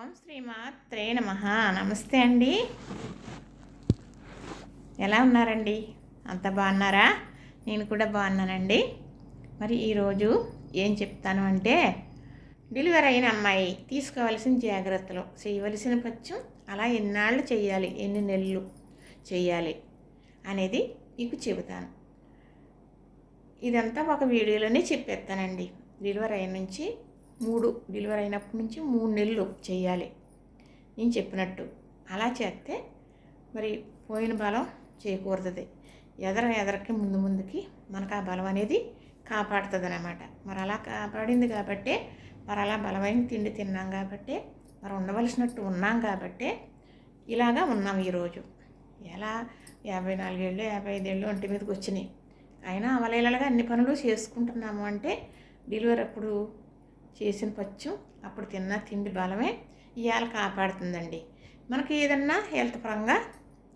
ఓం శ్రీమాత్రే నమ. నమస్తే అండి. ఎలా ఉన్నారండి? అంత బాగున్నారా? నేను కూడా బాగున్నానండి. మరి ఈరోజు ఏం చెప్తాను అంటే డెలివరీ అయిన అమ్మాయి తీసుకోవాల్సిన జాగ్రత్తలు. చేయవలసిన పచ్చం అలా ఎన్నాళ్ళు చేయాలి? ఎన్ని నెలలు చేయాలి? అనేది మీకు చెబుతాను. ఇదంతా ఒక వీడియోలోనే చెప్పేస్తానండి. డెలివరీ అయిన నుంచి మూడు డెలివరీ అయినప్పటి నుంచి మూడు నెలలు చేయాలి. నేను చెప్పినట్టు. అలా చేస్తే మరి పోయిన బలం చేకూరుతుంది. ఎదర ఎదరకి ముందు ముందుకి మనకు ఆ బలం అనేది కాపాడుతుంది అనమాట మరి అలా కాపాడింది కాబట్టి మరి అలా బలమైన తిండి తిన్నాం కాబట్టి మరి ఉండవలసినట్టు ఉన్నాం కాబట్టి ఇలాగా ఉన్నాం ఈరోజు. ఎలా? యాభై నాలుగేళ్ళు యాభై ఐదేళ్ళు ఒంటి మీదకి వచ్చినాయి. అయినా అవలేలగా అన్ని పనులు చేసుకుంటున్నాము అంటే డెలివరీ అప్పుడు చేసిన పచ్చం అప్పుడు తిన్న తిండి బలమే ఇవాళ కాపాడుతుందండి. మనకి ఏదన్నా హెల్త్ పరంగా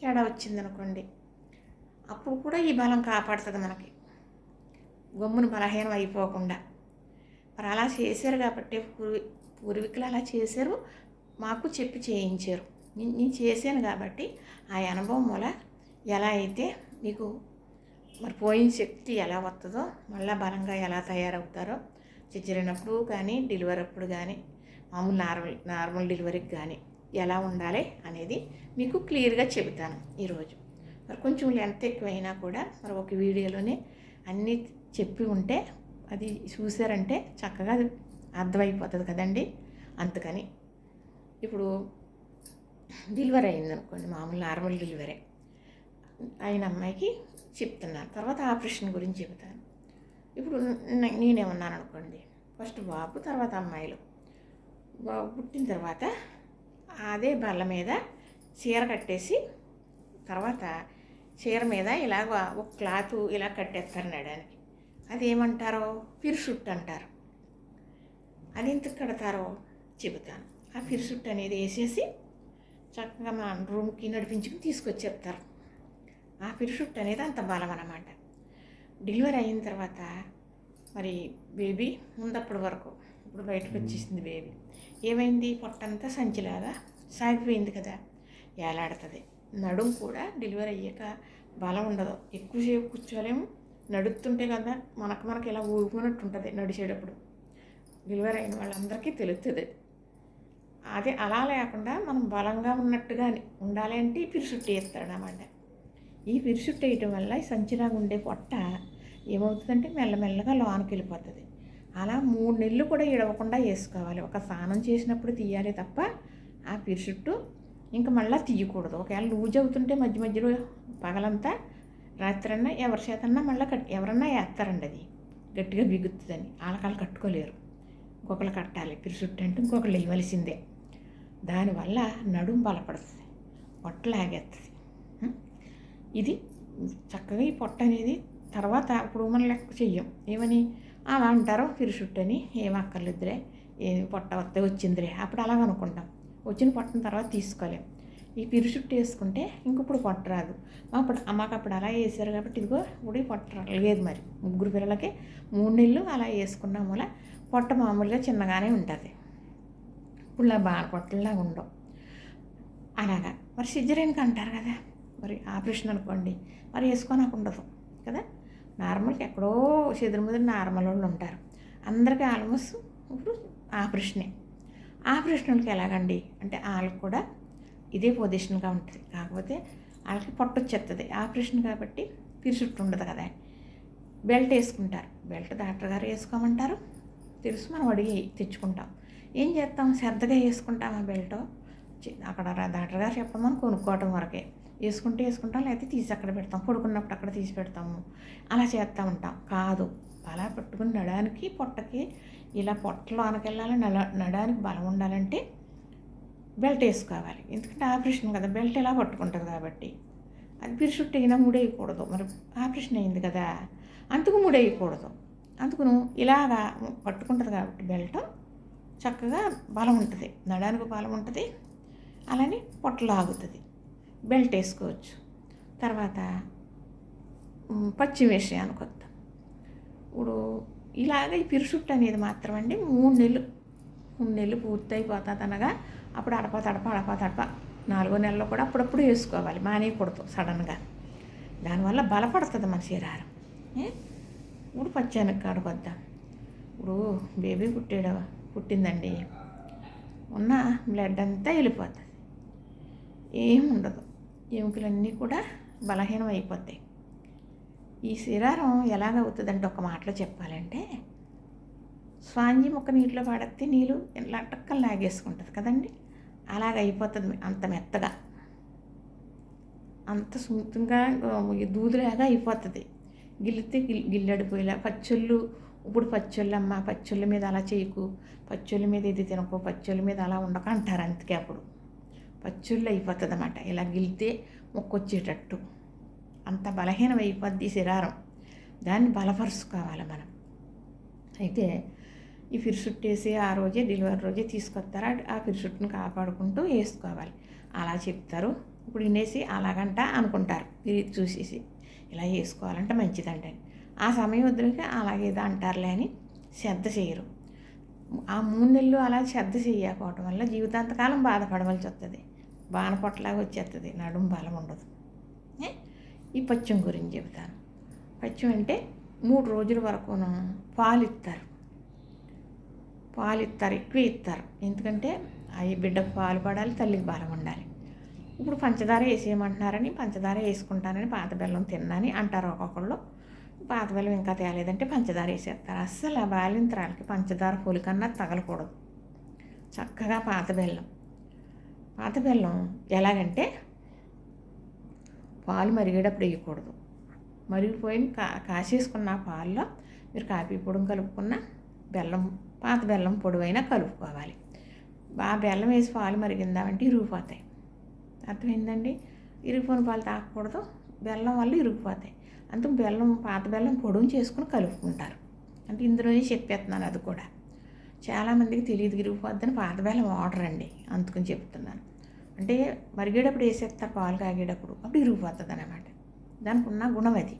తేడా వచ్చిందనుకోండి అప్పుడు కూడా ఈ బలం కాపాడుతుంది మనకి. గమ్మున బలహీనం అయిపోకుండా. మరి అలా చేశారు కాబట్టి పూర్వీ పూర్వీకులు అలా చేశారు మాకు చెప్పి చేయించారు. నేను నేను చేశాను కాబట్టి ఆ అనుభవం వల్ల ఎలా అయితే మీకు మరి పోయిన శక్తి ఎలా వస్తుందో మళ్ళీ బలంగా ఎలా తయారవుతారో చిచ్చరినప్పుడు కానీ డెలివరీ అప్పుడు కానీ మామూలు నార్మల్ నార్మల్ డెలివరీకి కానీ ఎలా ఉండాలి అనేది మీకు క్లియర్గా చెబుతాను ఈరోజు. మరి కొంచెం లెంత్ ఎక్కువైనా కూడా మరి ఒక వీడియోలోనే అన్నీ చెప్పి ఉంటే అది చూసారంటే చక్కగా అది అర్థమైపోతుంది కదండి. అందుకని ఇప్పుడు డెలివరీ అయింది అనుకోండి మామూలు నార్మల్ డెలివరీ. అయిన అమ్మాయికి చెప్తున్నాను. తర్వాత ఆపరేషన్ గురించి చెబుతాను. ఇప్పుడు నేనేమన్నాను అనుకోండి ఫస్ట్ బాబు తర్వాత అమ్మాయిలు. బాబు పుట్టిన తర్వాత అదే బల్ల మీద చీర కట్టేసి తర్వాత చీర మీద ఇలాగ ఒక క్లాత్ ఇలా కట్టేస్తారు నడానికి అది ఏమంటారో పిరుషుట్ అంటారు. అది ఎందుకు కడతారో చెబుతాను. ఆ పిరుషుట్ అనేది వేసేసి చక్కగా మా రూమ్కి నడిపించుకుని తీసుకొచ్చి చెప్తారు ఆ పిరుషుట్ అనేది అంత బలం అన్నమాట. డెలివరీ అయిన తర్వాత మరి బేబీ ముందప్పటి వరకు ఇప్పుడు బయటకు వచ్చేసింది బేబీ. ఏమైంది? పొట్టంతా సంచిలాగా సాగిపోయింది కదా. ఏలాడుతుంది? నడుం కూడా డెలివరీ అయ్యాక బలం ఉండదు. ఎక్కువసేపు కూర్చోలేము. నడుస్తుంటే కదా మనకు మనకి ఇలా ఊరుకున్నట్టు ఉంటుంది నడిచేటప్పుడు. డెలివరీ అయిన వాళ్ళందరికీ తెలుస్తుంది అదే అలా లేకుండా మనం బలంగా ఉన్నట్టుగా ఉండాలి అంటే ఈ పిరుసుట్టు వేస్తాడు అన్నమాట ఈ పిరుసుట్టు వేయటం వల్ల ఈ సంచిలాగా ఉండే పొట్ట ఏమవుతుందంటే మెల్లమెల్లగా లోనికి వెళ్ళిపోతుంది. అలా మూడు నెలలు కూడా ఇడవకుండా వేసుకోవాలి. ఒక స్నానం చేసినప్పుడు తీయాలి తప్ప ఆ పిరుసుట్టు ఇంకా మళ్ళీ తీయకూడదు. ఒకవేళ లూజ్ అవుతుంటే మధ్య మధ్యలో పగలంతా రాత్రన్నా ఎవరి చేతన్నా మళ్ళీ కట్ ఎవరన్నా వేస్తారండి అది. గట్టిగా బిగుతుందని ఆలకాలు కట్టుకోలేరు. ఇంకొకరు కట్టాలి. పిరుసుట్టు అంటే ఇంకొకరు వేయవలసిందే దానివల్ల నడుం బలపడుతుంది. పొట్ట లాగేస్తుంది ఇది చక్కగా ఈ పొట్ట అనేది తర్వాత ఇప్పుడు మనం లెక్క చెయ్యం. ఏమని? అలా అంటారు పిరుషుట్టని అని ఏం అక్కర్లేదురే ఏం పొట్ట వస్తే వచ్చిందిరే అప్పుడు అలాగ అనుకుంటాం. వచ్చిన పొట్టన తర్వాత తీసుకోలేం. ఈ పిరుషుట్టు వేసుకుంటే ఇంక ఇప్పుడు పొట్ట రాదు. మా అప్పుడు మాకు అప్పుడు అలా వేసారు కాబట్టి ఇదిగో ఇప్పుడు పొట్ట లేదు మరి. ముగ్గురు పిల్లలకి మూడు నెలలు అలా వేసుకున్నాం వల్ల పొట్ట మామూలుగా చిన్నగానే ఉంటుంది. ఇప్పుడు బాగా పొట్టలాగా ఉండవు అలాగా. మరి సిజరేన్కి అంటారు కదా మరి ఆపరేషన్ అనుకోండి మరి వేసుకోనకు ఉండదు కదా? నార్మల్కి ఎక్కడో చెదురు ముదిరి నార్మల్ వాళ్ళు ఉంటారు. అందరికీ ఆల్మోస్ట్ ఇప్పుడు ఆపరేషనే. ఆపరేషన్ వాళ్ళకి ఎలాగండి? అంటే వాళ్ళకి కూడా ఇదే పొజిషన్గా ఉంటుంది. కాకపోతే వాళ్ళకి పొట్ట వచ్చేస్తుంది ఆపరేషన్ కాబట్టి పిరుచుట్టు ఉండదు కదా. బెల్ట్ వేసుకుంటారు. బెల్ట్ డాక్టర్ గారు వేసుకోమంటారు. తెలుసు మనం అడిగి తెచ్చుకుంటాం. ఏం చేస్తాం? శ్రద్ధగా వేసుకుంటాం ఆ బెల్ట్ అక్కడ డాక్టర్ గారు చెప్పమని కొనుక్కోవటం వరకే. వేసుకుంటే వేసుకుంటాం లేకపోతే తీసి అక్కడ పెడతాం. పడుకున్నప్పుడు అక్కడ తీసి పెడతాము. అలా చేస్తూ ఉంటాం. కాదు. అలా పట్టుకుని నడానికి పొట్టకి ఇలా పొట్టలో ఆనకెళ్ళాలి నడ నడానికి బలం ఉండాలంటే బెల్ట్ వేసుకోవాలి. ఎందుకంటే ఆపరేషన్ కదా. బెల్ట్ ఎలా పట్టుకుంటుంది కాబట్టి. అది పిరుచుట్టు అయినా ముడేయకూడదు. మరి ఆపరేషన్ అయింది కదా. అందుకు ముడేయకూడదు. అందుకును ఇలాగా పట్టుకుంటుంది కాబట్టి బెల్ట్ చక్కగా బలం ఉంటుంది. నడానికి బలం ఉంటుంది. అలానే పొట్టలో ఆగుతుంది బెల్ట్ వేసుకోవచ్చు. తర్వాత పశ్చిమ పచ్చి విషయానికి వద్దాం ఇప్పుడు ఇలాగ ఈ పిరుషుట్టు అనేది మాత్రం అండి మూడు నెలలు మూడు నెలలు పూర్తి అయిపోతుంది అనగా అప్పుడు అడప తడప అడప తడప నాలుగో నెలలో కూడా అప్పుడప్పుడు వేసుకోవాలి మానేయకూడదు సడన్గా. దానివల్ల బలపడుతుంది మన శరీరం. ఇప్పుడు ఇప్పుడు పచ్చానికి కాడుకొద్దాం ఇప్పుడు బేబీ పుట్టాడు పుట్టిందండి. ఉన్న బ్లడ్ అంతా వెళ్ళిపోతుంది. ఏం ఉండదు. ఎముకలన్నీ కూడా బలహీనం అయిపోతాయి. ఈ శరీరం ఎలాగవుతుందంటే ఒక మాటలో చెప్పాలంటే స్వాంజి ముక్క నీటిలో పడితే నీళ్ళు లట్టక్కలు లాగేసుకుంటుంది కదండి? అలాగ అయిపోతుంది అంత మెత్తగా. అంత స్మూత్గా దూదులాగా అయిపోతుంది. గిల్లితే గిల్ గిల్లడిపోయేలా పచ్చళ్ళు ఇప్పుడు పచ్చళ్ళు అమ్మ పచ్చళ్ళ మీద అలా చేయకు పచ్చళ్ళ మీద ఇది తినకు పచ్చళ్ళ మీద అలా ఉండక అంటారు అందుకే అప్పుడు. పచ్చళ్ళు అయిపోతుంది అనమాట ఇలా గిలితే మొక్కొచ్చేటట్టు. అంత బలహీనం అయిపోద్ది శరారం శరీరం. దాన్ని బలపరుచుకోవాలి మనం. అయితే ఈ ఫిర్సుట్టేసి ఆ రోజే డెలివరీ రోజే తీసుకొస్తారు? ఆ- ఆ కాపాడుకుంటూ వేసుకోవాలి. అలా చెప్తారు. ఇప్పుడు వినేసి అలాగంట అనుకుంటారు. ఇది చూసేసి ఇలా వేసుకోవాలంటే మంచిదండి ఆ సమయం వద్దులకి అలాగేదో అంటారులే అని శ్రద్ధ చేయరు. ఆ మూడు నెలలు అలా శ్రద్ధ చేయకపోవటం వల్ల జీవితాంతకాలం బాధపడవలసి వస్తుంది. బాణపొట్టలాగా వచ్చేస్తుంది నడుము బలం ఉండదు. ఏ? ఈ పచ్చం గురించి చెబుతాను. పచ్చం అంటే మూడు రోజుల వరకును పాలు ఇస్తారు పాలు ఇస్తారు ఎక్కువ ఇస్తారు ఎందుకంటే అవి బిడ్డకు పాలు పడాలి తల్లికి బలం ఉండాలి. ఇప్పుడు పంచదార వేసేయమంటున్నారని పంచదార వేసుకుంటానని పాత బెల్లం తిన్నాని అంటారు ఒక్కొక్కళ్ళు. పాత బెల్లం ఇంకా తేలేదంటే పంచదార వేసేస్తారు. అస్సలు ఆ బాలింతరాలకి పంచదార పొలికన్నా తగలకూడదు. చక్కగా పాత బెల్లం. పాత బెల్లం ఎలాగంటే పాలు మరిగేటప్పుడు వేయకూడదు. మరిగిపోయిన కా కాసేసుకున్న పాల్లో మీరు కాఫీ పొడిని కలుపుకున్న బెల్లం పాత బెల్లం పొడివైనా కలుపుకోవాలి. బాగా బెల్లం వేసి పాలు మరిగిందామంటే ఇరిగిపోతాయి. అర్థమైందండి? ఇరిగిపోయిన పాలు తాగకూడదు. బెల్లం వల్ల ఇరిగిపోతాయి. అందుకు బెల్లం పాత బెల్లం పొడుము చేసుకుని కలుపుకుంటారు. అంటే ఇందులోనే చెప్పేస్తున్నాను అది కూడా. చాలామందికి తెలియదు ఇరిగిపోద్దని పాత బెల్లం వాటర్ అండి. అందుకని చెప్తున్నాను. అంటే మరిగేటప్పుడు వేసేస్తారు పాలు కాగేటప్పుడు అప్పుడు ఇరిగిపోతుంది అనమాట దానికి ఉన్న గుణం అది.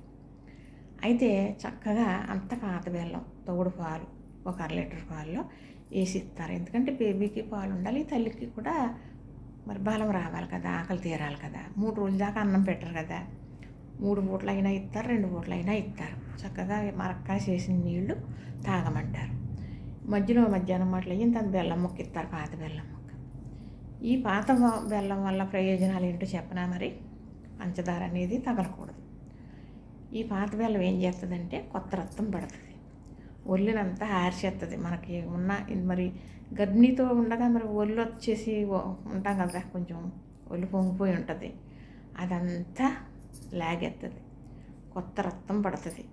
అయితే చక్కగా అంత పాత బెల్లం తోడు పాలు ఒక అర లీటర్ పాలలో వేసి ఇస్తారు ఎందుకంటే బేబీకి పాలు ఉండాలి తల్లికి కూడా మరి బలం రావాలి కదా ఆకలి తీరాలి కదా. మూడు రోజుల దాకా అన్నం పెట్టరు కదా. మూడు పూటలు అయినా ఇస్తారు రెండు పూటలు అయినా ఇస్తారు. చక్కగా మరక్కాయ చేసిన నీళ్ళు తాగమంటారు. మధ్యలో మధ్యాహ్నం మాటలు ఇంత బెల్లం ముక్క ఇస్తారు పాత బెల్లం ఈ పాత బెల్లం వల్ల ప్రయోజనాలు ఏంటో చెప్పనా మరి? పంచదార అనేది తగలకూడదు. ఈ పాత బెల్లం ఏం చేస్తుందంటే కొత్త రక్తం పడుతుంది. ఒళ్ళునంతా ఆరిచేస్తుంది మనకి ఉన్న మరి గర్భిణీతో ఉండగా మరి ఒళ్ళు వచ్చేసి ఉంటాం కదా కొంచెం ఒళ్ళు పొంగిపోయి ఉంటుంది. అదంతా లాగెత్తది. కొత్త రక్తం పడుతుంది.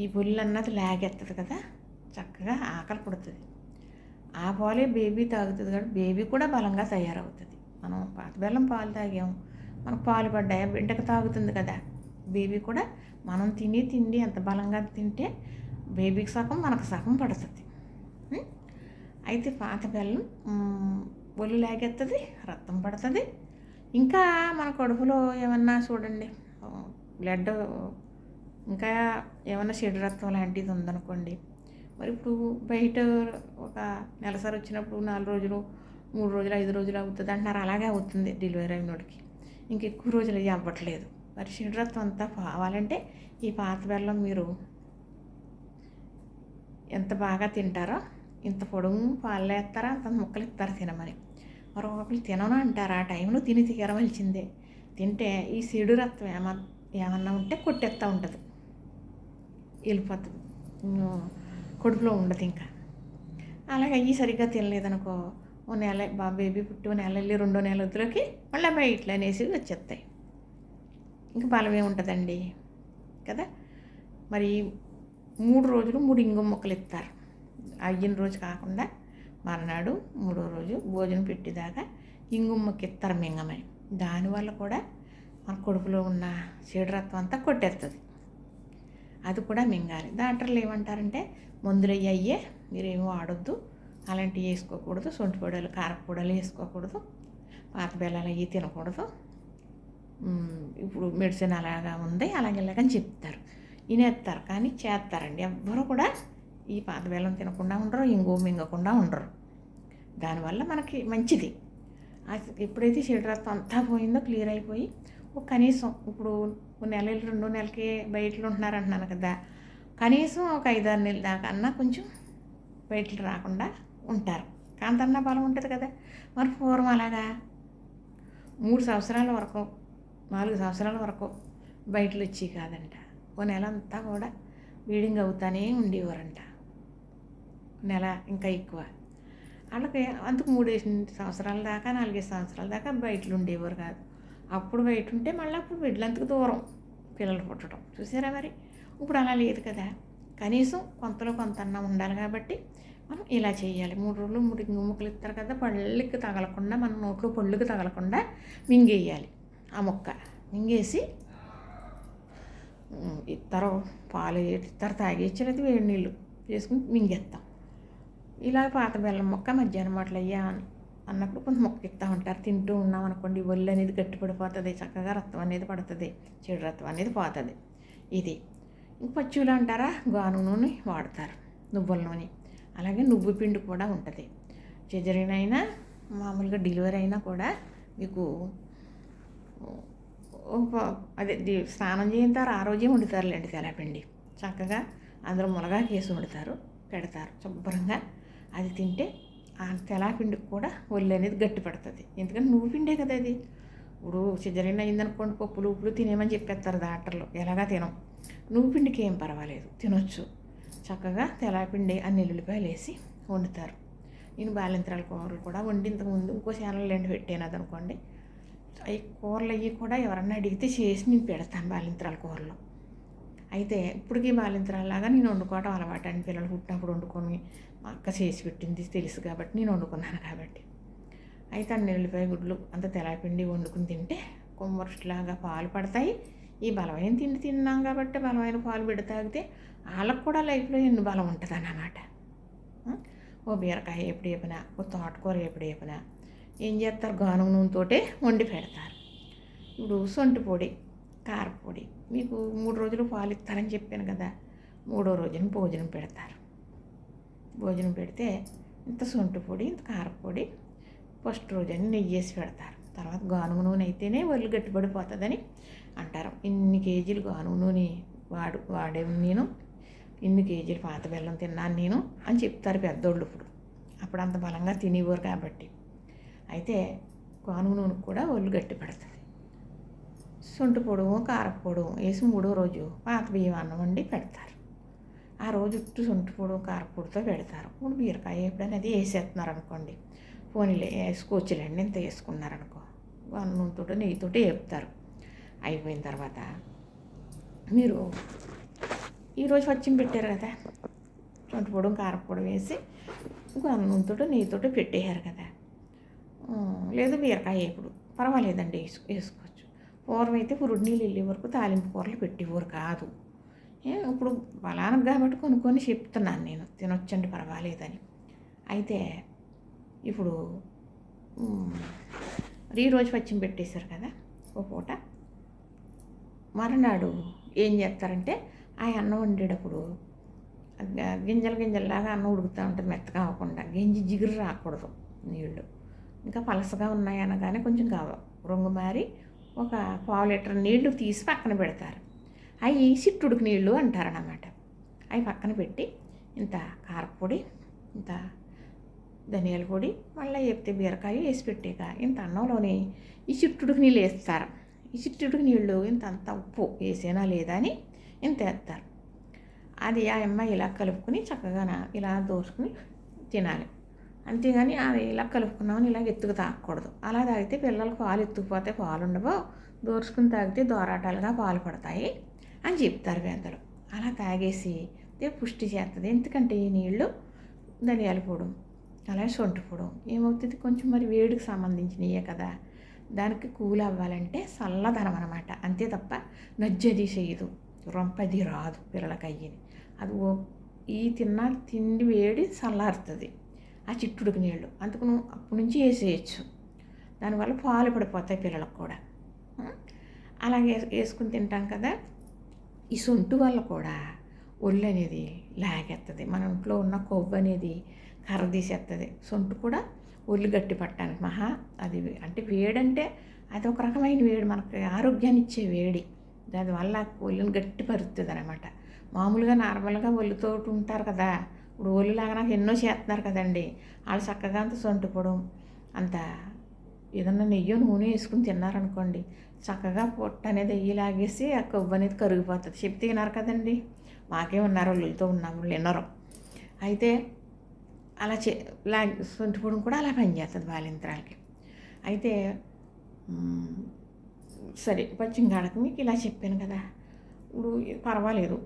ఈ ఒళ్ళు అన్నది లాగెత్తది కదా చక్కగా ఆకలి పడుతుంది. ఆ పాలే బేబీ తాగుతుంది కాబట్టి బేబీ కూడా బలంగా తయారవుతుంది. మనం పాత బెల్లం పాలు తాగాం మనకు పాలు పడ్డాయి? బిడ్డకు తాగుతుంది కదా. బేబీ కూడా మనం తిని తిండి ఎంత బలంగా తింటే బేబీకి సగం మనకు సగం పడుతుంది. అయితే పాత బెల్లం ఒళ్ళు లాగెత్తది రక్తం పడుతుంది. ఇంకా మన కడుపులో ఏమన్నా చూడండి బ్లడ్ ఇంకా ఏమన్నా చెడు రక్తం లాంటిది ఉందనుకోండి మరి ఇప్పుడు బయట ఒక నెలసరి వచ్చినప్పుడు నాలుగు రోజులు మూడు రోజులు ఐదు రోజులు అవుతుంది అంటున్నారు. అలాగే అవుతుంది డెలివరీ అయినోడికి ఇంక ఎక్కువ రోజులు అయ్యి అవ్వట్లేదు. మరి చెడు అంతా పోవాలంటే ఈ పాత బెల్లం మీరు ఎంత బాగా తింటారో ఇంత పొడుగు పాలు వేస్తారా అంత ముక్కలు ఇస్తారు తినమని. మరి ఒకళ్ళు తినను అంటారు? ఆ టైంలో తిని తీరవలసిందే. తింటే ఈ చెడు రక్తం ఏమ ఏమన్నా ఉంటే కొట్టేస్తూ ఉంటుంది. వెళ్ళిపోతుంది కడుపులో ఉండదు ఇంకా. అలాగే అయ్యి సరిగ్గా తినలేదనుకో ఓ నెల బా బేబీ పుట్టి ఓ నెల వెళ్ళి రెండో నెల వద్దులోకి మళ్ళీ అమ్మాయి ఇట్లా అనేసి వచ్చేస్తాయి. ఇంకా బలమే ఉంటుందండి కదా? మరి మూడు రోజులు మూడు ఇంగు మొక్కలు ఇస్తారు. అయిన రోజు కాకుండా మర్నాడు మూడో రోజు భోజనం పెట్టేదాకా ఇంగు మొక్క ఇస్తారు మింగమని. దానివల్ల కూడా మన కడుపులో ఉన్న చీడరత్వం రక్తం అంతా కొట్టేస్తుంది అది కూడా మింగాలి. డాక్టర్లు ఏమంటారంటే మందులు అయ్యే మీరేమో వాడొద్దు. అలాంటివి వేసుకోకూడదు. సొంటి పొడలు కారపొడలు వేసుకోకూడదు. పాత బెల్లాలు అవి తినకూడదు. ఇప్పుడు మెడిసిన్ అలాగా ఉంది అలాగే ఇలాగని చెప్తారు. వినేస్తారు కానీ చేస్తారండి. ఎవ్వరు కూడా ఈ పాత బెల్లం తినకుండా ఉండరు ఇంగు మింగకుండా ఉండరు. దానివల్ల మనకి మంచిది. ఎప్పుడైతే చెడు రక్తం అంతా పోయిందో క్లియర్ అయిపోయి కనీసం ఇప్పుడు ఒక రెండు నెలలకి బయటలో ఉంటున్నారంటున్నాను కదా. కనీసం ఒక ఐదారు నెలల దాకా అన్నా కొంచెం బయటలు రాకుండా ఉంటారు. కాంతన్న బలం ఉంటుంది కదా. మరి పూర్వం అలాగా మూడు సంవత్సరాల వరకు నాలుగు సంవత్సరాల వరకు బయటలు వచ్చి కాదంట. ఓ నెల అంతా కూడా బ్లీడింగ్ అవుతానే ఉండేవారంట. నెల ఇంకా ఎక్కువ. వాళ్ళకి అంతకు మూడేసి సంవత్సరాల దాకా నాలుగైదు సంవత్సరాల దాకా బయటలు ఉండేవారు కాదు. అప్పుడు బయట ఉంటే మళ్ళీ అప్పుడు బిడ్డలంతకు దూరం పిల్లలు పుట్టడం. చూసారా మరి? ఇప్పుడు అలా లేదు కదా. కనీసం కొంతలో కొంత అన్నం ఉండాలి కాబట్టి మనం ఇలా చేయాలి. మూడు రోజులు మూడు ముక్కలు ఇస్తారు కదా పళ్ళకి తగలకుండా మన నోట్లో పళ్ళుకి తగలకుండా మింగేయాలి. ఆ ముక్క మింగేసి ఉమ్, ఇస్తారు పాలు ఇస్తారు తాగేసి లేదు వేడి నీళ్ళు చేసుకుని మింగేస్తాం ఇలా పాత బెల్లం మొక్క మధ్యాహ్నం అట్లా అయ్యా అన్నప్పుడు కొంత మొక్కిస్తూ ఉంటారు. తింటూ ఉన్నాం అనుకోండి ఒళ్ళు అనేది గట్టిపడిపోతుంది చక్కగా రక్తం అనేది పడుతుంది చెడు రక్తం అనేది పోతుంది. ఇది. ఇంక పచ్చులు అంటారా? గాను నూనె వాడతారు. నువ్వుల నూనె. అలాగే నువ్వు పిండి కూడా ఉంటుంది. సిజరీన్ అయినా మామూలుగా డెలివరీ అయినా కూడా మీకు అదే స్నానం చేయంతారు ఆ రోజే వండుతారులేండి తెలపిండి చక్కగా అందరూ మునగా కేసి వండుతారు పెడతారు శుభ్రంగా. అది తింటే ఆ తెలాపిండికి కూడా ఒళ్ళు అనేది గట్టి పడుతుంది ఎందుకంటే నువ్వు పిండే కదా అది. ఇప్పుడు సిజరీన్ అయిందనుకోండి పప్పులు ఉప్పులు తినేమని చెప్పేస్తారు డాక్టర్లు. ఎలాగా తినం. నువ్వు పిండికి ఏం పర్వాలేదు తినొచ్చు. చక్కగా తెలాపిండి అన్ని ఎల్లుల్లిపాయలు వేసి వండుతారు. నేను బాలింతరాల కూరలు కూడా వండి ఇంతకుముందు ఇంకో ఛానల్ రెండు పెట్టాను అదనుకోండి. అవి కూరలు అవి కూడా ఎవరన్నా అడిగితే చేసి నేను పెడతాను బాలింతరాల కూరలు. అయితే ఇప్పటికీ బాలింతరాలాగా నేను వండుకోవడం అలవాటు అని పిల్లలు పుట్టినప్పుడు వండుకొని మా అక్క చేసి పెట్టింది తెలుసు కాబట్టి నేను వండుకున్నాను కాబట్టి. అయితే అన్ని ఉల్లిపాయ గుడ్లు అంత తెలాపిండి వండుకుని తింటే కొమ్మరిలాగా పాలు పడతాయి. ఈ బలమైన తిండి తిన్నాం కాబట్టి బలమైన పాలు బిడ్డ తాగితే వాళ్ళకు కూడా లైఫ్లో ఎన్ని బలం ఉంటుంది అన్నమాట ఓ బీరకాయ ఎప్పుడు చెప్పినా ఓ తోటకూర ఎప్పుడు చెప్పినా ఏం చేస్తారు? గాను నూనెతోటే వండి పెడతారు. ఇప్పుడు సొంటి పొడి కారపొడి మీకు మూడు రోజులు పాలు ఇస్తారని చెప్పాను కదా మూడో రోజున భోజనం పెడతారు. భోజనం పెడితే ఇంత సొంటి పొడి ఇంత కారపొడి ఫస్ట్ రోజని నెయ్యి వేసి పెడతారు. తర్వాత గానుగ నూనె అయితేనే ఒళ్ళు గట్టిపడిపోతుందని అంటారు. ఇన్ని కేజీలు గానుగ నూనె వాడు వాడే నేను ఇన్ని కేజీలు పాత బెల్లం తిన్నాను నేను అని చెప్తారు పెద్దోళ్ళు ఇప్పుడు. అప్పుడు అంత బలంగా తినేవారు కాబట్టి. అయితే గానుగ నూనె కూడా ఒళ్ళు గట్టి పెడతారు సొంటి పొడవు కారపొడు వేసి మూడో రోజు పాత బియ్యం అన్నం వండి పెడతారు. ఆ రోజు ఉట్టు సొంటి పొడు కారపొడితో పెడతారు. ఇప్పుడు బీరకాయ ఎప్పుడైనా అది వేసేస్తున్నారు అనుకోండి పోనీలే వేసుకోవచ్చులేండి ఇంత వేసుకున్నారనుకో. అన్నంతో నెయ్యితో వేపుతారు. అయిపోయిన తర్వాత మీరు ఈరోజు పచ్చిమి పెట్టారు కదా సొంటి పొడవు కారపొడి వేసి ఇంకో అన్నంతో నెయ్యితో పెట్టేశారు కదా. లేదు బీరకాయ ఇప్పుడు పర్వాలేదండి వేసుకో వేసుకో. పూర్వం అయితే పురుడు నీళ్ళు వెళ్ళే వరకు తాలింపు కూరలు పెట్టేవారు కాదు. ఏ, ఇప్పుడు బలానికి కాబట్టి కొనుక్కొని చెప్తున్నాను నేను తినొచ్చండి పర్వాలేదని. అయితే ఇప్పుడు ఉమ్, ఈ రోజు పచ్చిమి పెట్టేశారు కదా ఓ పూట. మరునాడు ఏం చేస్తారంటే ఆ అన్నం వండేటప్పుడు గింజలు గింజల్లాగా అన్నం ఉడుకుతూ ఉంటుంది మెత్తగా అవ్వకుండా. గింజి జిగురు రాకూడదు నీళ్ళు. ఇంకా పలసగా ఉన్నాయనగానే కొంచెం కావ రొంగు మారి ఒక పావు లీటర్ నీళ్ళు తీసి పక్కన పెడతారు. అవి సిట్టుడికి నీళ్ళు అంటారనమాట అవి పక్కన పెట్టి ఇంత కారపొడి ఇంత ధనియాల పొడి మళ్ళీ చెప్తే బీరకాయ వేసి పెట్టాక ఇంత అన్నంలోని ఈ చిట్టుడికి నీళ్ళు వేస్తారు. ఈ చిట్టుడికి నీళ్ళు ఇంత అంత ఉప్పు వేసేనా లేదా అని ఇంత వేస్తారు. అది ఆ అమ్మాయి ఇలా కలుపుకొని చక్కగా ఇలా దోసుకుని తినాలి. అంతేగాని అది ఇలా కలుపుకున్నామని ఇలా ఎత్తుకు తాగకూడదు అలా తాగితే పిల్లలకు పాలు ఎత్తుకుపోతే పాలు ఉండవు. దోర్చుకుని తాగితే దోరాటాలుగా పాలు పడతాయి అని చెప్తారు పెద్దలు అలా తాగేసి పుష్టి చేస్తుంది ఎందుకంటే ఈ నీళ్ళు ధనియాల పొడి అలాగే సొంటి పొడి ఏమవుతుంది? కొంచెం మరి వేడికి సంబంధించినయే కదా. దానికి కూల్ అవ్వాలంటే చల్లదనం అనమాట అంతే తప్ప నజ్జది చేయదు. రొంపది రాదు పిల్లలకి అయ్యింది. అది ఓ ఈ తిన్న తిండి వేడి చల్లారుతుంది ఆ చిట్టుడికి నీళ్ళు అందుకు నువ్వు అప్పటి నుంచి వేసేయచ్చు. దానివల్ల పాలు పడిపోతాయి పిల్లలకు కూడా. అలాగే వేసుకుని తింటాం కదా? ఈ సొంటు వల్ల కూడా ఒళ్ళు అనేది లాగేస్తుంది మన ఇంట్లో ఉన్న కొవ్వు అనేది కర్రదీసేస్తుంది సొంటు కూడా ఒళ్ళు గట్టి పట్టడానికి మహా అది అంటే వేడంటే అది ఒక రకమైన వేడి మనకి ఆరోగ్యాన్ని ఇచ్చే వేడి. దానివల్ల ఒళ్ళుని గట్టి పరుస్తుంది అనమాట మామూలుగా నార్మల్గా ఒళ్ళుతో ఉంటారు కదా? ఇప్పుడు ఒళ్ళులాగా నాకు ఎన్నో చేస్తున్నారు కదండి. వాళ్ళు చక్కగా అంత సొంటుపడం అంత ఏదన్నా నెయ్యి నూనె వేసుకుని తిన్నారనుకోండి చక్కగా పొట్ట అనేది వెయ్యి లాగేసి ఆ కొవ్వు అనేది కరిగిపోతుంది. చెప్తే తిన్నారు కదండి. మాకే ఉన్నారు వాళ్ళతో ఉన్నాము వాళ్ళు వినరు. అయితే అలా చే లా సొంటిపొడం కూడా అలా పనిచేస్తుంది బాలింత్రాలకి. అయితే సరే పచ్చిం కాడకు మీకు ఇలా చెప్పాను కదా. ఇప్పుడు పర్వాలేదు.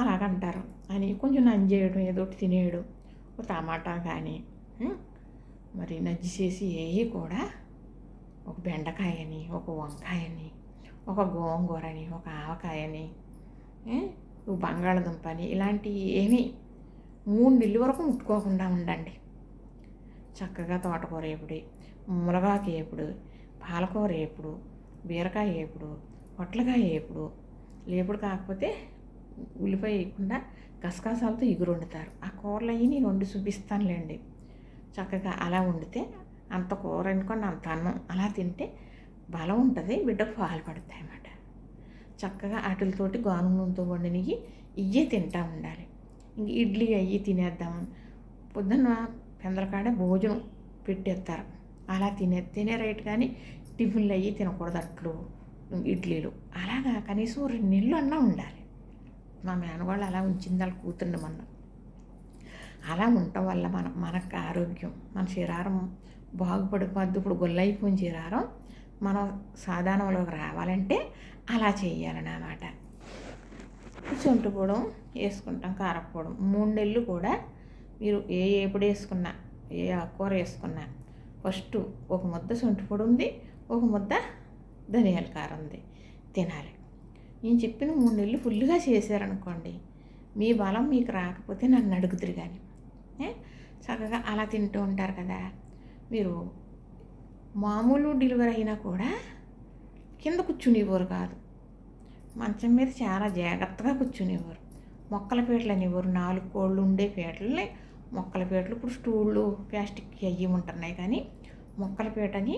అలాగంటారు అని కొంచెం నంజేయడం చేయడం ఏదో ఒకటి తినేయడం ఒక టమాటా కానీ మరి నజ్జి చేసి ఏవి కూడా ఒక బెండకాయని ఒక వంకాయని ఒక గోంగూరని ఒక ఆవకాయని ఒక బంగాళదుంపని ఇలాంటివి ఏమీ మూడు నెలల వరకు ముట్టుకోకుండా ఉండండి. చక్కగా తోటకూర వేపుడు మునగాకు వేపుడు పాలకూర వేపుడు బీరకాయ వేపుడు పొట్లకాయ వేపుడు లేపుడు కాకపోతే ఉల్లిపాయ వేయకుండా గసగసాలతో ఇగురు వండుతారు ఆ కూరలు అవి నేను వండి చూపిస్తానులేండి. చక్కగా అలా వండితే అంత కూర అనుకోండి అంత అన్నం. అలా తింటే బలం ఉంటుంది బిడ్డకు పాలు పడతాయి అన్నమాట. చక్కగా వాటితోటి గాను నూనెతో వండినవి ఇవే తింటా ఉండాలి. ఇంక ఇడ్లీ అయ్యి తినేద్దాం. పొద్దున్న పెందలకాడ భోజనం పెట్టేస్తారు. అలా తినే తినే రైట్ కానీ టిఫిన్లు అయ్యి తినకూడదు అట్లు ఇడ్లీలు. అలాగా కనీసం రెండు నెలలు అన్నా ఉండాలి. మా మేనవాళ్ళు అలా ఉంచింది వాళ్ళ కూతుండే మొన్న. అలా ఉండటం వల్ల మన మనకు ఆరోగ్యం మన శరీరం బాగుపడిపోద్ది. ఇప్పుడు గొల్లైపోయిన శరీరం మనం సాధారణంలోకి రావాలంటే అలా చేయాలన్నమాట. సొంటిపోవడం వేసుకుంటాం కారపోవడం మూడు నెలలు కూడా మీరు ఏ ఏపుడు వేసుకున్నా ఏ ఆకుకూర వేసుకున్నా ఫస్ట్ ఒక ముద్ద సొంటిపొడి ఉంది ఒక ముద్ద ధనియాల కారం ఉంది. తినాలి. నేను చెప్పిన మూడు నెలలు ఫుల్గా చేశారనుకోండి మీ బలం మీకు రాకపోతే నన్ను అడుగుతురు కానీ చక్కగా అలా తింటూ ఉంటారు కదా. మీరు మామూలు డెలివరీ అయినా కూడా కింద కూర్చునేవారు కాదు. మంచం మీద చాలా జాగ్రత్తగా కూర్చునేవారు. మొక్కల పీటలు అనేవారు నాలుగు కోళ్ళు ఉండే పీటలని మొక్కల పీటలు ఇప్పుడు స్టూళ్ళు ప్లాస్టిక్ అయ్యి ఉంటున్నాయి కానీ మొక్కల పీట అని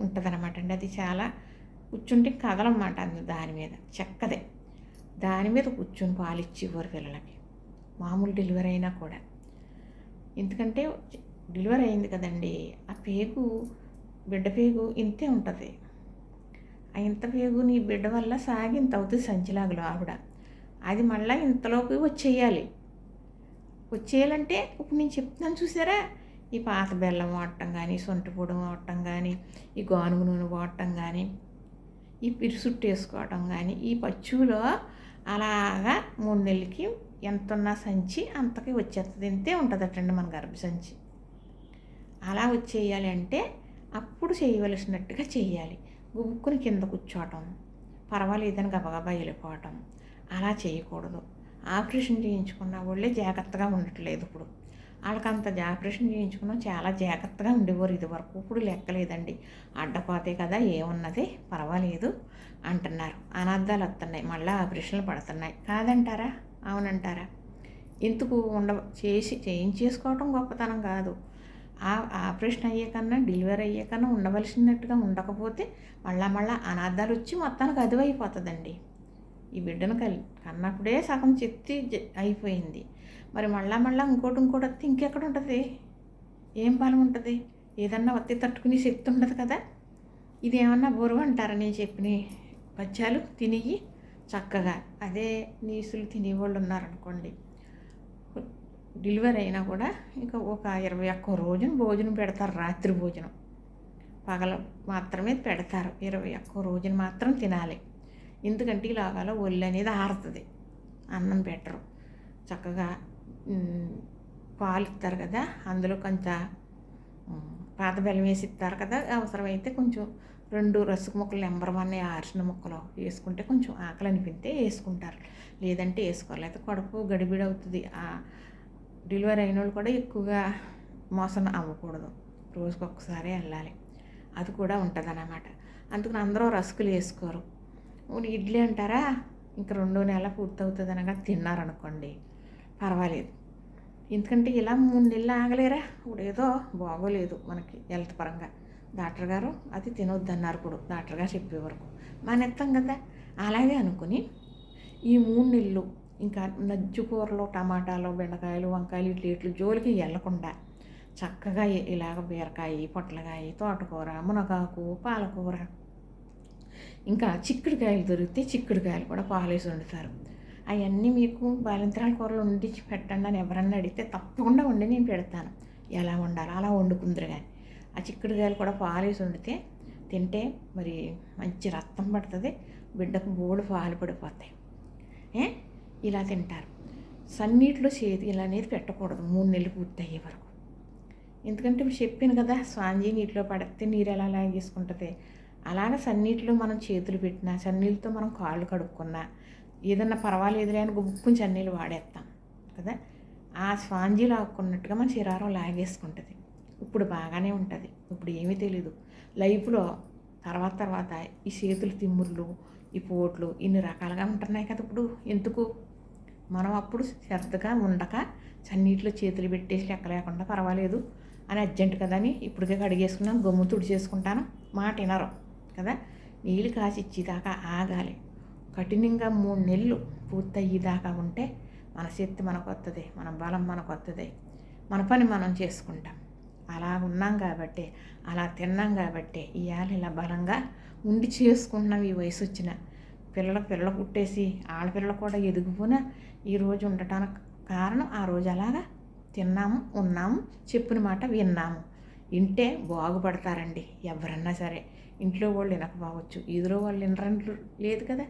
ఉంటుందన్నమాట అండి. అది చాలా కూర్చుంటే కదలమాట అందు దాని మీద. చెక్కదే. దాని మీద కూర్చొని పాలు ఇచ్చేవారు పిల్లలకి. మామూలు డెలివరీ అయినా కూడా. ఎందుకంటే డెలివరీ అయింది కదండి. ఆ పేగు బిడ్డ పేగు ఇంతే ఉంటుంది. ఆ ఇంత పేగు నీ బిడ్డ వల్ల సాగి ఇంత అవుతుంది సంచిలాగులో ఆవిడ. అది మళ్ళీ ఇంతలోకి వచ్చేయాలి. వచ్చేయాలంటే ఇప్పుడు నేను చెప్తున్నాను చూసారా? ఈ పాత బెల్లం వాడటం కానీ సొంటి పొడి వాడటం కానీ ఈ గానుగు నూనె వాడటం కానీ ఈ పిరుసుట్టు వేసుకోవటం కానీ ఈ పచ్చులో అలాగా మూడు నెలలకి ఎంత ఉన్న సంచి అంతకి వచ్చేస్తుంది. ఇంతే ఉంటుందటండి మన గర్భ సంచి. అలా వచ్చేయాలి అంటే అప్పుడు చేయవలసినట్టుగా చేయాలి. గుబుక్కుని కింద కూర్చోవటం పర్వాలేదని గబగబా వెళ్ళిపోవటం అలా చేయకూడదు. ఆపరేషన్ చేయించుకున్న వాళ్ళే జాగ్రత్తగా ఉండట్లేదు ఇప్పుడు. వాళ్ళకంత ఆపరేషన్ చేయించుకున్నాం. చాలా జాగ్రత్తగా ఉండేవారు ఇదివరకు. ఇప్పుడు లెక్కలేదండి. అడ్డపోతే కదా ఏమున్నది? పర్వాలేదు అంటున్నారు. అనర్థాలు వస్తున్నాయి. మళ్ళీ ఆపరేషన్లు పడుతున్నాయి. కాదంటారా? అవునంటారా? ఎందుకు ఉండ చేసి చేయించేసుకోవటం గొప్పతనం కాదు. ఆ ఆపరేషన్ అయ్యాకన్నా డెలివరీ అయ్యాకన్నా ఉండవలసినట్టుగా ఉండకపోతే మళ్ళా మళ్ళా అనార్థాలు వచ్చి మొత్తానికి అదువైపోతుందండి. ఈ బిడ్డను కల్ కన్నప్పుడే సగం చెత్తి అయిపోయింది. మరి మళ్ళా మళ్ళా ఇంకోటి ఇంకోటి వస్తే ఇంకెక్కడ ఉంటుంది? ఏం బలం ఉంటుంది? ఏదన్నా వత్తి తట్టుకునే శక్తి ఉండదు కదా? ఇది ఏమన్నా బరువు అంటారా నేను చెప్పిన పద్యాలు? తినిగి చక్కగా. అదే నీసులు తినేవాళ్ళు ఉన్నారనుకోండి. డెలివరీ అయినా కూడా ఇంకా ఒక ఇరవై ఒక్క రోజున భోజనం పెడతారు రాత్రి భోజనం. పగల మాత్రమే పెడతారు. ఇరవై ఒక్క రోజున మాత్రం తినాలి. ఎందుకంటే లోగాలో ఒళ్ళు అనేది ఆరుతుంది. అన్నం పెట్టరు. చక్కగా పాలు ఇస్తారు కదా అందులో కొంత పాత బెల్లం వేసి ఇస్తారు కదా అవసరమైతే కొంచెం రెండు రసుకు ముక్కలు నెంబర్ వన్ ఆరిసిన ముక్కలు వేసుకుంటే కొంచెం ఆకలి అనిపిస్తే వేసుకుంటారు. లేదంటే వేసుకోవాలి అయితే కడుపు గడిబిడి అవుతుంది. ఆ డెలివరీ అయిన వాళ్ళు కూడా ఎక్కువగా మోసం అవ్వకూడదు. రోజుకి ఒక్కసారి వెళ్ళాలి. అది కూడా ఉంటుంది అన్నమాట అందుకని అందరూ రసుకులు వేసుకోరు. ఇడ్లీ అంటారా? ఇంక రెండో నెల పూర్తవుతుంది అనగా తిన్నారనుకోండి. పర్వాలేదు. ఎందుకంటే ఇలా మూడు నెలలు ఆగలేరా? ఇప్పుడు ఏదో బాగోలేదు మనకి హెల్త్ పరంగా. డాక్టర్ గారు అది తినొద్దన్నారు ఇప్పుడు. డాక్టర్ గారు చెప్పే వరకు. మానేస్తాం కదా? అలాగే అనుకుని ఈ మూడు నెలలు ఇంకా నజ్జు కూరలు టమాటాలు బెండకాయలు వంకాయలు ఇట్లు ఇట్లు జోలికి వెళ్ళకుండా చక్కగా ఇలాగ బీరకాయ పొట్లకాయ తోటకూర మునగాకు పాలకూర ఇంకా చిక్కుడుకాయలు దొరికితే చిక్కుడుకాయలు కూడా పాలేసి వండుతారు. అవన్నీ మీకు బాలింతరాల కూరలు వండించి పెట్టండి అని ఎవరన్నా అడిగితే తప్పకుండా వండి నేను పెడతాను. ఎలా వండాలి అలా వండుకుందరు కానీ ఆ చిక్కుడుకాయలు కూడా పాలేసి వండితే తింటే మరి మంచి రక్తం పడుతుంది బిడ్డకు బోడు పాలు పడిపోతాయి. ఇలా తింటారు. సన్నీటిలో ఇలా అనేది పెట్టకూడదు మూడు నెలలు పూర్తయ్యే వరకు. ఎందుకంటే ఇప్పుడు చెప్పాను కదా స్వాంజీ నీటిలో పడితే నీరు ఎలా లాగేసుకుంటుంది? అలాగే సన్నీటిలో మనం చేతులు పెట్టినా సన్నీళ్ళతో మనం కాళ్ళు కడుక్కున్నా ఏదన్నా పర్వాలేదులే అని గుప్పుకుని చన్నీళ్ళు వాడేస్తాం కదా. ఆ స్వాంజీ లాక్కున్నట్టుగా మన శరీరం లాగేసుకుంటుంది. ఇప్పుడు బాగానే ఉంటుంది. ఇప్పుడు ఏమీ తెలీదు. లైఫ్లో తర్వాత తర్వాత ఈ చేతులు తిమ్ముర్లు ఈ పోట్లు ఇన్ని రకాలుగా ఉంటున్నాయి కదా ఇప్పుడు. ఎందుకు? మనం అప్పుడు శ్రద్ధగా ఉండక చన్నీటిలో చేతులు పెట్టేసి లెక్క లేకుండా పర్వాలేదు అని అర్జెంట్ కదా అని ఇప్పటికే కడిగేసుకున్నాం గమ్ము తుడిచేసుకుంటాను. మాట వినరు కదా. నీళ్ళు కాసి ఇచ్చేదాకా ఆగాలి. కఠినంగా మూడు నెలలు పూర్తయ్యేదాకా ఉంటే మన శక్తి మనకు వస్తుంది మన బలం మనకు వస్తుంది మన పని మనం చేసుకుంటాం. అలా ఉన్నాం కాబట్టి అలా తిన్నాం కాబట్టి ఇవాళ ఇలా బలంగా ఉండి చేసుకుంటున్నాం ఈ వయసు వచ్చిన పిల్లలకు పిల్లలు పుట్టేసి ఆడపిల్లలు కూడా ఎదిగిపోయినా ఈరోజు ఉండటానికి కారణం ఆ రోజు అలాగా తిన్నాము ఉన్నాము చెప్పిన మాట విన్నాము. వింటే బాగుపడతారండి ఎవరన్నా సరే. ఇంట్లో వాళ్ళు వినకపోవచ్చు. ఈదులో వాళ్ళు వినరంట్లు లేదు కదా?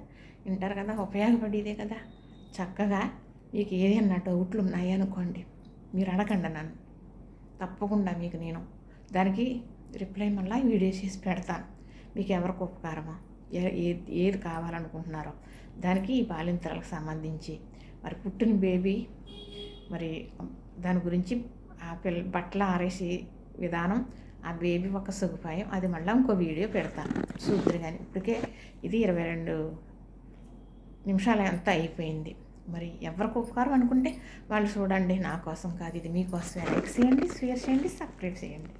వింటారు కదా? ఉపయోగపడేదే కదా? చక్కగా మీకు ఏదైనా డౌట్లు ఉన్నాయి అనుకోండి. మీరు అడగండి నన్ను. తప్పకుండా మీకు నేను దానికి రిప్లై మళ్ళీ వీడియో చేసి పెడతాను. మీకు ఎవరికి ఉపకారమో ఏ- ఏది ఏది కావాలనుకుంటున్నారో దానికి ఈ బాలింతలకు సంబంధించి. మరి పుట్టిన బేబీ మరి దాని గురించి ఆ పిల్ల బట్టలు ఆరేసి విధానం ఆ బేబీ ఒక సదుపాయం అది మళ్ళీ ఇంకో వీడియో పెడతాను. చూద్దరు కానీ ఇప్పటికే ఇది ఇరవై రెండు నిమిషాలు ఎంత అయిపోయింది. మరి ఎవరికి ఉపకారం అనుకుంటే వాళ్ళు చూడండి నా కోసం కాదు ఇది మీకోసమే లైక్ చేయండి షేర్ చేయండి సబ్స్క్రైబ్ చేయండి.